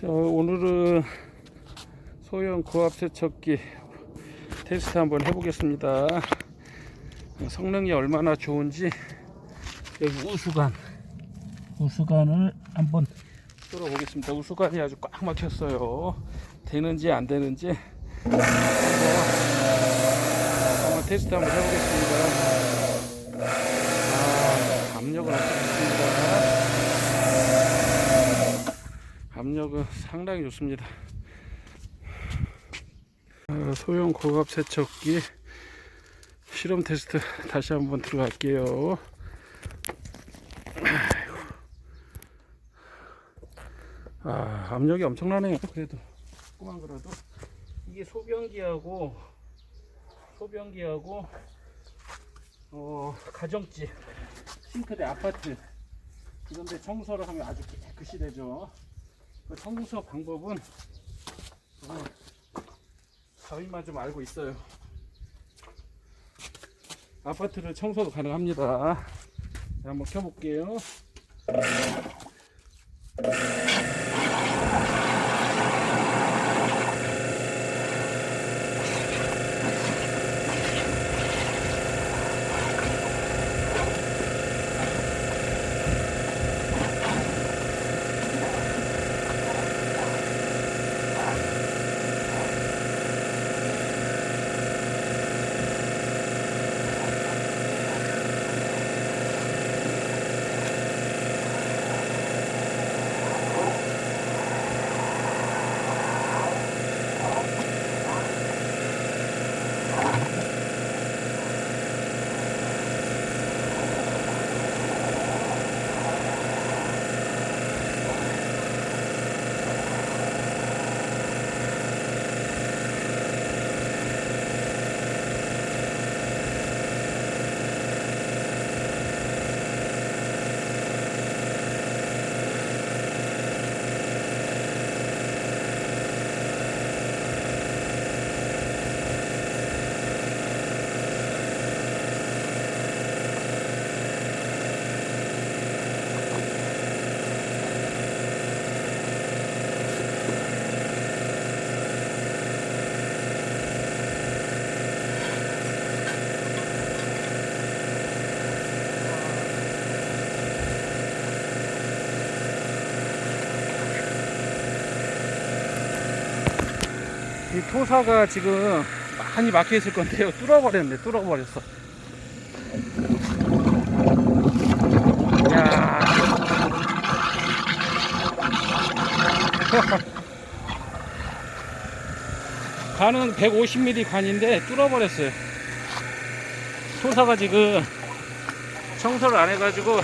자, 오늘은 소형 고압 세척기 테스트 한번 해보겠습니다. 성능이 얼마나 좋은지 여기 우수관 우수관을 한번 뚫어보겠습니다. 우수관이 아주 꽉 막혔어요. 되는지 안 되는지 한번, 테스트 한번 해보겠습니다. 아, 압력은 어떻습니다. 압력은 상당히 좋습니다. 어, 소형 고압 세척기 실험 테스트 다시 한번 들어갈게요. 아, 압력이 엄청나네요. 그래도 조그만 거라도 이게 소변기하고 소변기하고 어, 가정집 싱크대 아파트 이런데 청소를 하면 아주 깨끗이 되죠. 그 청소 방법은 어, 저희만 좀 알고 있어요. 아파트를 청소도 가능합니다. 자, 한번 켜볼게요. 이 토사가 지금 많이 막혀 있을 건데요. 뚫어버렸네. 뚫어버렸어. 야. 관은 150mm 관인데 뚫어버렸어요. 토사가 지금 청소를 안 해가지고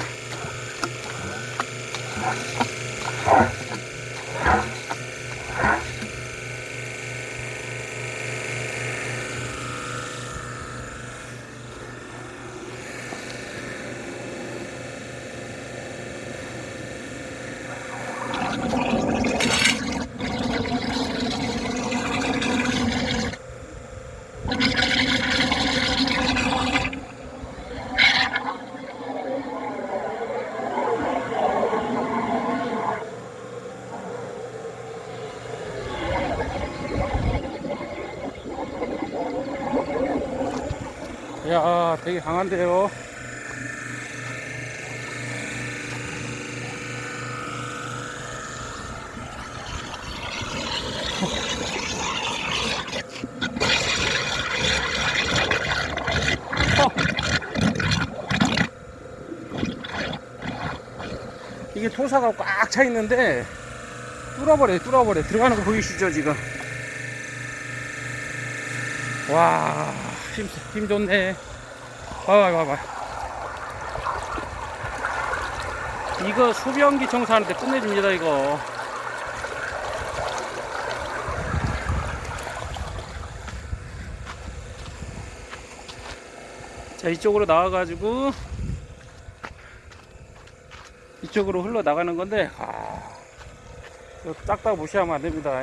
야 되게 강한데요. 이게 토사가 꽉 차 있는데 뚫어버려 뚫어버려. 들어가는 거 보이시죠 지금? 와 힘, 힘 좋네. 봐봐 봐봐 이거 소변기 청소하는데 끝내줍니다 이거. 자 이쪽으로 나와가지고 이쪽으로 흘러나가는 건데 아, 딱딱 무시하면 안 됩니다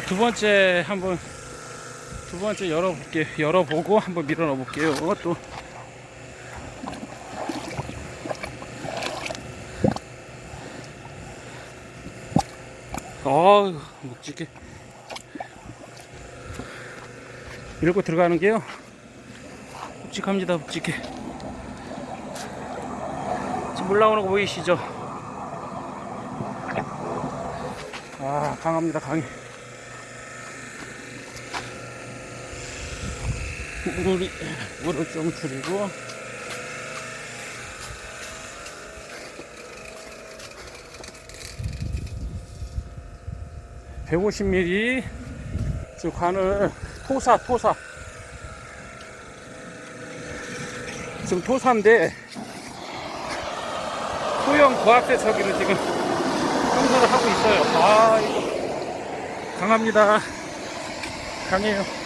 두 번째 한번 두 번째 열어볼게 열어보고 한번 밀어 넣어 볼게요. 또. 어우 묵직해. 밀고 들어가는 게요? 묵직합니다 묵직해. 지금 물 나오는 거 보이시죠? 아 강합니다 강해 물이 물을 좀 줄이고. (150ml) 저 관을 토사 토사. 지금 토사인데 소형 고압세척기를 지금 청소를 하고 있어요. 아 이거 강합니다. 강해요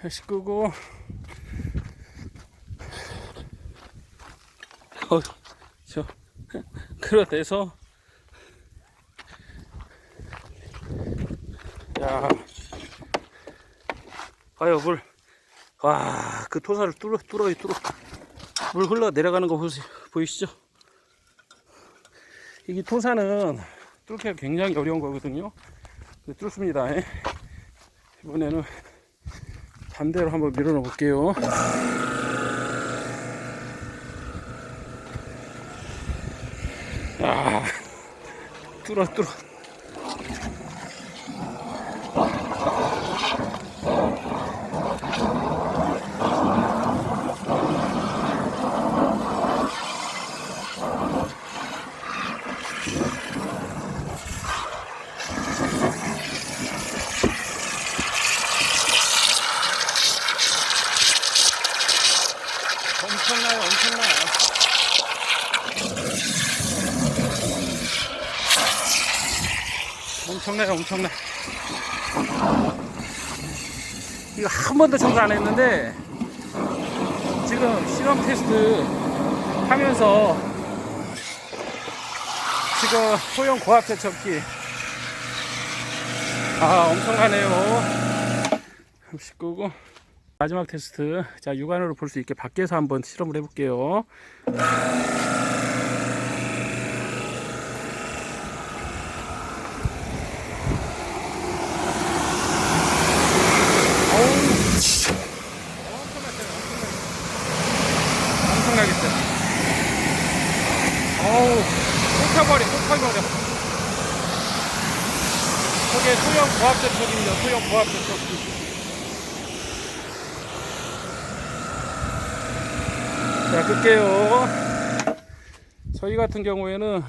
다시 끄고. 어, 저 그릇에서. 야. 봐요 물 와 그 토사를 뚫어 뚫어요 뚫어. 물 흘러 내려가는 거 보시, 보이시죠? 이게 토사는 뚫기가 굉장히 어려운 거거든요. 근데 뚫습니다. 예. 이번에는 반대로 한번 밀어 넣어 볼게요. 아, 뚫어, 뚫어. 엄청나요, 엄청나요. 엄청나요, 엄청나. 이거 한 번도 청소 안 했는데 지금 실험 테스트 하면서 지금 소형 고압 세척기 아 엄청나네요. 잠시 끄고 마지막 테스트 자 육안으로 볼 수 있게 밖에서 한번 실험을 해볼게요. 어우, 엄청나게 세. 어우, 꽂혀버려, 꽂혀버려. 저게 소형 고압제척입니다. 소형 고압제척기. 자, 끌게요. 저희 같은 경우에는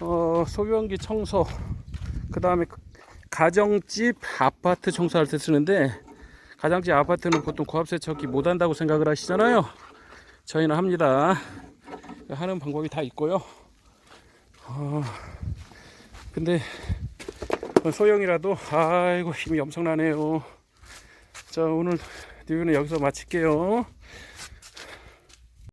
어, 소변기 청소, 그 다음에 가정집 아파트 청소할 때 쓰는데 가정집 아파트는 보통 고압세척기 못 한다고 생각을 하시잖아요. 저희는 합니다. 하는 방법이 다 있고요. 어, 근데 소형이라도 아이고 힘이 엄청나네요. 자 오늘 리뷰는 여기서 마칠게요.